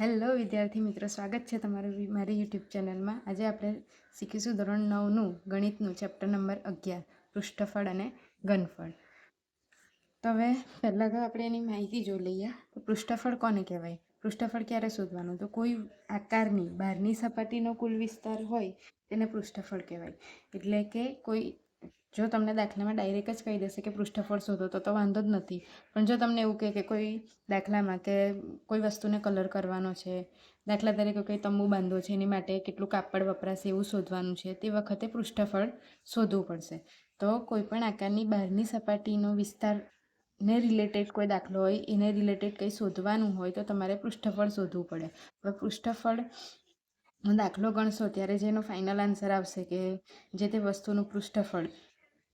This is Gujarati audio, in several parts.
હેલો વિદ્યાર્થી મિત્રો, સ્વાગત છે તમારું મારી યુટ્યુબ ચેનલમાં. આજે આપણે શીખીશું ધોરણ નવનું ગણિતનું ચેપ્ટર નંબર અગિયાર, પૃષ્ઠફળ અને ઘનફળ. તો હવે પહેલાં તો આપણે એની માહિતી જોઈ લઈએ. તો પૃષ્ઠફળ કોને કહેવાય? પૃષ્ઠફળ ક્યારે શોધવાનું? તો કોઈ આકારની, બહારની સપાટીનો કુલ વિસ્તાર હોય તેને પૃષ્ઠફળ કહેવાય. એટલે કે કોઈ જો તમને દાખલામાં ડાયરેક્ટ જ કહી દેશે કે પૃષ્ઠફળ શોધો, તો તો વાંધો જ નથી. પણ જો તમને એવું કહે કે કોઈ દાખલામાં કે કોઈ વસ્તુને કલર કરવાનો છે, દાખલા તરીકે કોઈ તંબુ બાંધો છે, એની માટે કેટલું કાપડ વપરાશે, એવું શોધવાનું છે, તે વખતે પૃષ્ઠફળ શોધવું પડશે. તો કોઈપણ આકારની બહારની સપાટીનો વિસ્તારને રિલેટેડ કોઈ દાખલો હોય, એને રિલેટેડ કંઈ શોધવાનું હોય, તો તમારે પૃષ્ઠફળ શોધવું પડે. હવે પૃષ્ઠફળ નો દાખલો ગણશો ત્યારે જેનો ફાઇનલ આન્સર આવશે કે જે તે વસ્તુનું પૃષ્ઠફળ,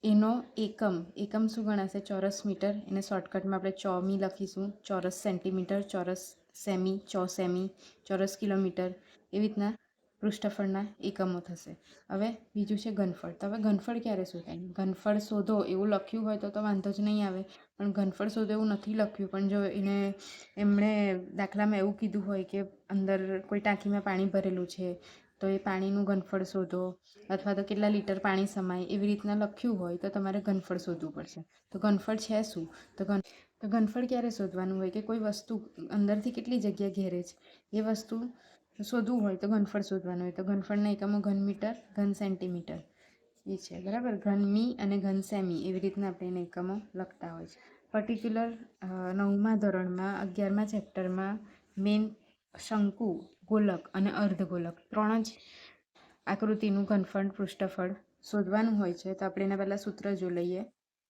એનો એકમ એકમ શું ગણાશે? ચોરસ મીટર. એને શોર્ટકટમાં આપણે ચોમી લખીશું. ચોરસ સેન્ટીમીટર ચોરસ સેમી ચો સેમી ચોરસ કિલોમીટર. એવી રીતના પૃષ્ઠફળના એકમો થશે. હવે બીજું છે ઘનફળ. તો હવે ઘનફળ ક્યારે શોધાય? ઘનફળ શોધો. એવું લખ્યું હોય તો તો વાંધો જ નહીં આવે. પણ ઘનફળ શોધો એવું નથી લખ્યું. પણ જો એને એમણે દાખલામાં એવું કીધું હોય કે અંદર કોઈ ટાંકીમાં પાણી ભરેલું છે, તો એ પાણીનું ઘનફળ શોધો. અથવા તો કેટલા લીટર પાણી સમાય? એવી રીતના લખ્યું હોય તો તમારે ઘનફળ શોધવું પડશે. તો ઘનફળ છે શું? તો ઘન, તો ઘનફળ ક્યારે શોધવાનું હોય? કે કોઈ વસ્તુ અંદરથી કેટલી જગ્યા ઘેરે છે? એ વસ્તુ શોધવું હોય તો ઘનફળ શોધવાનું હોય તો ઘનફળના એકમો ઘન મીટર, ઘન સેન્ટીમીટર. એ છે, બરાબર? ઘન મી અને ઘન સેમી એવી રીતના આપણે એને એકમો લખતા હોય છે. પર્ટિક્યુલર નવમા ધોરણમાં, અગિયારમા ચેપ્ટરમાં મેન શંકુ, ગોલક અને અર્ધગોલક ત્રણ જ આકૃતિનું ઘનફળ, પૃષ્ઠફળ શોધવાનું હોય છે. તો આપણે એના પહેલાં સૂત્ર જો લઈએ.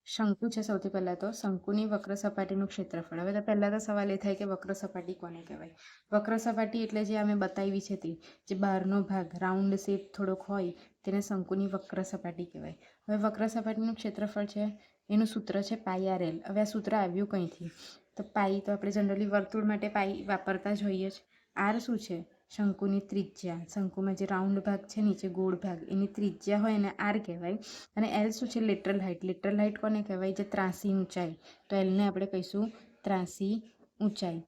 શંકુ છે સૌથી પહેલાં તો. શંકુની વક્ર સપાટીનું ક્ષેત્રફળ. હવે તો પહેલાં તો સવાલ એ થાય કે વક્ર સપાટી કોને કહેવાય? વક્ર સપાટી એટલે જે અમે બતાવી છે તે, જે બહારનો ભાગ, રાઉન્ડ શેપ થોડોક હોય, તેને શંકુની વક્ર સપાટી કહેવાય. હવે વક્ર સપાટીનું ક્ષેત્રફળ છે, એનું સૂત્ર છે પાઈ આર એલ. હવે આ સૂત્ર આવ્યું કંઈથી? તો પાઈ તો આપણે જનરલી વર્તુળ માટે પાઈ વાપરતા જ હોઈએ જ આર શું છે? શંકુની ત્રિજ્યા. શંકુમાં જે રાઉન્ડ ભાગ છે, નીચે ગોળ ભાગ. એની ત્રિજ્યા હોય એને આર કહેવાય. અને એલ શું છે? લેટરલ હાઇટ લેટરલ હાઇટ કોને કહેવાય? જે ત્રાસી ઊંચાઈ. તો એલને આપણે કહીશું ત્રાસી ઊંચાઈ.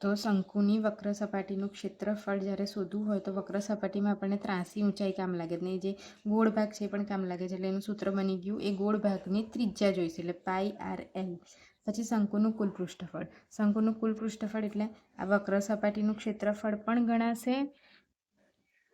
તો શંકુની વક્ર સપાટીનું ક્ષેત્રફળ જ્યારે શોધવું હોય, તો વક્ર સપાટીમાં આપણને ત્રાસી ઊંચાઈ કામ લાગે ને જે ગોળ ભાગ છે એ પણ કામ લાગે છે. એટલે એનું સૂત્ર બની ગયું. એ ગોળ ભાગની ત્રિજ્યા જોઈશે. એટલે પાઈ આર એલ પછી શંકુનું કુલ પૃષ્ઠફળ. શંકુનું કુલ પૃષ્ઠફળ એટલે આ વક્ર સપાટીનું ક્ષેત્રફળ પણ ગણાશે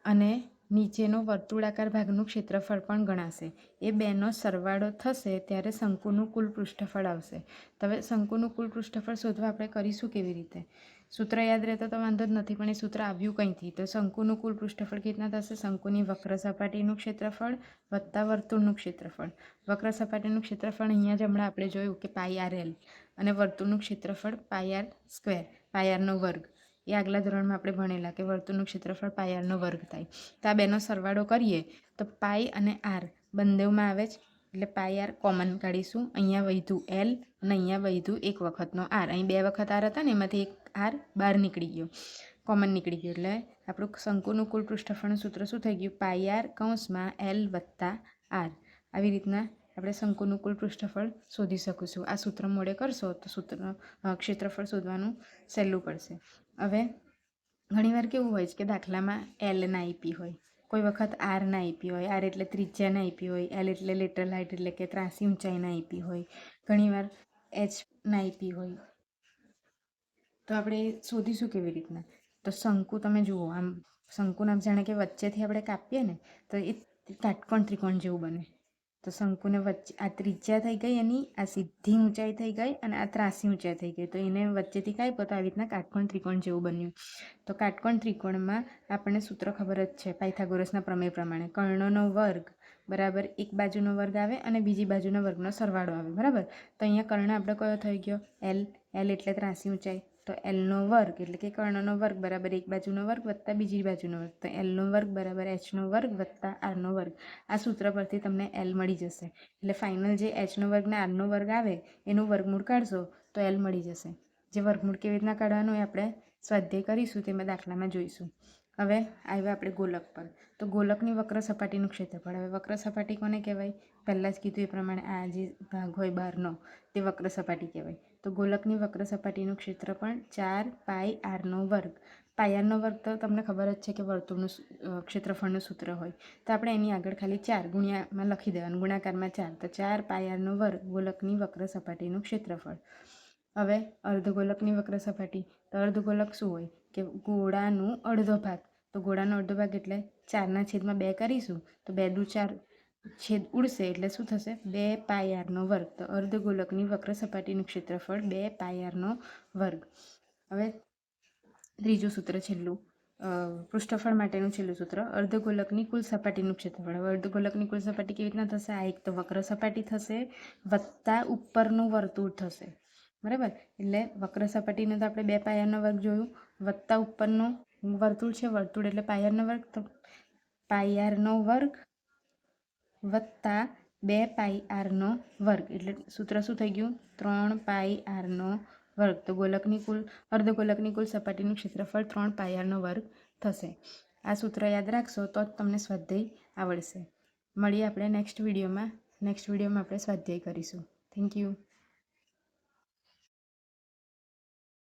અને નીચેનો વર્તુળાકાર ભાગનું ક્ષેત્રફળ પણ ગણાશે. એ બેનો સરવાળો થશે ત્યારે શંકુનું કુલ પૃષ્ઠફળ આવશે. હવે શંકુનું કુલ પૃષ્ઠફળ શોધવા આપણે કરીશું કેવી રીતે? સૂત્ર યાદ રહેતો તો વાંધો જ નથી, પણ એ સૂત્ર આવ્યું કંઈથી? તો શંકુનું કુલ પૃષ્ઠફળ કેટલા થશે? શંકુની વક્ર સપાટીનું ક્ષેત્રફળ વત્તા વર્તુળનું ક્ષેત્રફળ. વક્ર સપાટીનું ક્ષેત્રફળ અહીંયા જ હમણાં આપણે જોયું કે પાઈ આર એલ અને વર્તુળનું ક્ષેત્રફળ પાઈ આર સ્ક્વેર, પાઈ આરનો વર્ગ. એ આગલા ધોરણમાં આપણે ભણેલા કે વર્તુળનું ક્ષેત્રફળ પાઈ આરનો વર્ગ થાય. તો આ બેનો સરવાળો કરીએ તો પાઈ અને આર બંનેમાં આવે જ એટલે પાય આર કોમન કાઢીશું. અહીંયા વધ્યું એલ અને અહીંયા વધ્યું એક વખતનો આર અહીં બે વખત આર હતા ને, એમાંથી એક આર બહાર નીકળી ગયો. કોમન નીકળી ગયું. એટલે આપણું શંકુનું કુલ પૃષ્ઠફળનું સૂત્ર શું થઈ ગયું? પાય આર કૌંસમાં એલ વત્તા આર આવી રીતના આપણે શંકુનું કુલ પૃષ્ઠફળ શોધી શકીશું આ સૂત્ર મોડે કરશો તો સૂત્ર ક્ષેત્રફળ શોધવાનું સહેલું પડશે. હવે ઘણીવાર કેવું હોય છે કે દાખલામાં એલ ના આઈપી હોય. કોઈ વખત આર ના આઈપી હોય, આર એટલે ત્રિજ્યા ના આઈપી હોય, એલ એટલે લેટરલ હાઇટ એટલે કે ત્રાસી ઊંચાઈના આપી હોય ઘણીવાર એચ ના આઈપી હોય. તો આપણે શોધીશું કેવી રીતના? તો શંકુ તમે જુઓ, આમ શંકુ નામ જાણે કે વચ્ચેથી આપણે કાપીએ ને, તો એ કાટકોણ ત્રિકોણ જેવું બને. તો શંકુને વચ્ચે આ ત્રિજ્યા થઈ ગઈ એની, આ સીધી ઊંચાઈ થઈ ગઈ અને આ ત્રાસી ઊંચાઈ થઈ ગઈ. તો એને વચ્ચેથી કાપ્યો તો આવી રીતના કાટકોણ ત્રિકોણ જેવું બન્યું. તો કાટકોણ ત્રિકોણમાં આપણને સૂત્ર ખબર જ છે પાયથાગોરસના પ્રમેય પ્રમાણે. કર્ણનો વર્ગ બરાબર એક બાજુનો વર્ગ આવે અને બીજી બાજુનો વર્ગનો સરવાળો આવે. બરાબર? તો અહીંયા કર્ણ આપણો કયો થઈ ગયો? એલ એલ એટલે ત્રાસી ઊંચાઈ. તો એલનો વર્ગ એટલે કે કર્ણનો વર્ગ બરાબર એક બાજુનો વર્ગ વત્તા બીજી બાજુનો વર્ગ. તો એલનો વર્ગ બરાબર એચનો વર્ગ વત્તા આરનો વર્ગ. આ સૂત્ર પરથી તમને એલ મળી જશે. એટલે ફાઇનલ જે એચનો વર્ગ ને આરનો વર્ગ આવે, એનું વર્ગમૂળ કાઢશો, તો એલ મળી જશે. જે વર્ગમૂળ કેવી રીતના કાઢવાનું એ આપણે સ્વાધ્યાય કરીશું, તેમાં દાખલામાં જોઈશું. હવે આવ્યા આપણે ગોલક પર. તો ગોલકની વક્ર સપાટીનું ક્ષેત્રફળ. હવે વક્ર સપાટી કોને કહેવાય? પહેલાં જ કીધું એ પ્રમાણે આ જે ભાગ હોય બહારનો તે વક્ર સપાટી કહેવાય. તો ગોલકની વક્ર સપાટીનું ક્ષેત્રફળ ચાર પાઈ આરનો વર્ગ. આરનો વર્ગ તો તમને ખબર જ છે કે વર્તુળનું ક્ષેત્રફળનું સૂત્ર હોય. તો આપણે એની આગળ ખાલી ચાર ગુણ્યામાં લખી દેવાનું, ગુણાકારમાં ચાર. તો ચાર પાય આરનો વર્ગ, ગોલકની વક્ર સપાટીનું ક્ષેત્રફળ. હવે અર્ધગોલકની વક્ર સપાટી તો અર્ધગોલક શું હોય? કે ગોળાનું અડધો ભાગ. તો ગોળાનો અડધો ભાગ એટલે ચારના છેદમાં બે કરીશું, તો બે દુ ચાર છેદ ઉડશે એટલે શું થશે? બે પાયારનો વર્ગ. તો અર્ધગોલકની વક્ર સપાટીનું ક્ષેત્રફળ બે પાયારનો વર્ગ. હવે ત્રીજું સૂત્ર છેલ્લું. પૃષ્ઠફળ માટેનું છેલ્લું સૂત્ર. અર્ધગોલકની કુલ સપાટીનું ક્ષેત્રફળ. હવે અર્ધગોલકની કુલ સપાટી કેવી રીતના થશે? આ એક તો વક્ર સપાટી થશે, વત્તા ઉપરનું વર્તુળ થશે. બરાબર? એટલે વક્ર સપાટીને તો આપણે બે પાયાનો વર્ગ જોયું. વત્તા ઉપરનો વર્તુળ છે, વર્તુળ એટલે પાયાનો વર્ગ. તો પાયારનો વર્ગ વત્તા બે પાઈ આરનો વર્ગ. એટલે સૂત્ર શું થઈ ગયું? ત્રણ પાઈ આરનો વર્ગ. તો ગોલકની કુલ અર્ધગોલકની કુલ સપાટીનું ક્ષેત્રફળ ત્રણ પાઈ આરનો વર્ગ થશે. આ સૂત્ર યાદ રાખશો તો જ તમને સ્વાધ્યાય આવડશે. મળીએ આપણે નેક્સ્ટ વિડીયોમાં. નેક્સ્ટ વિડીયોમાં આપણે સ્વાધ્યાય કરીશું. Thank you.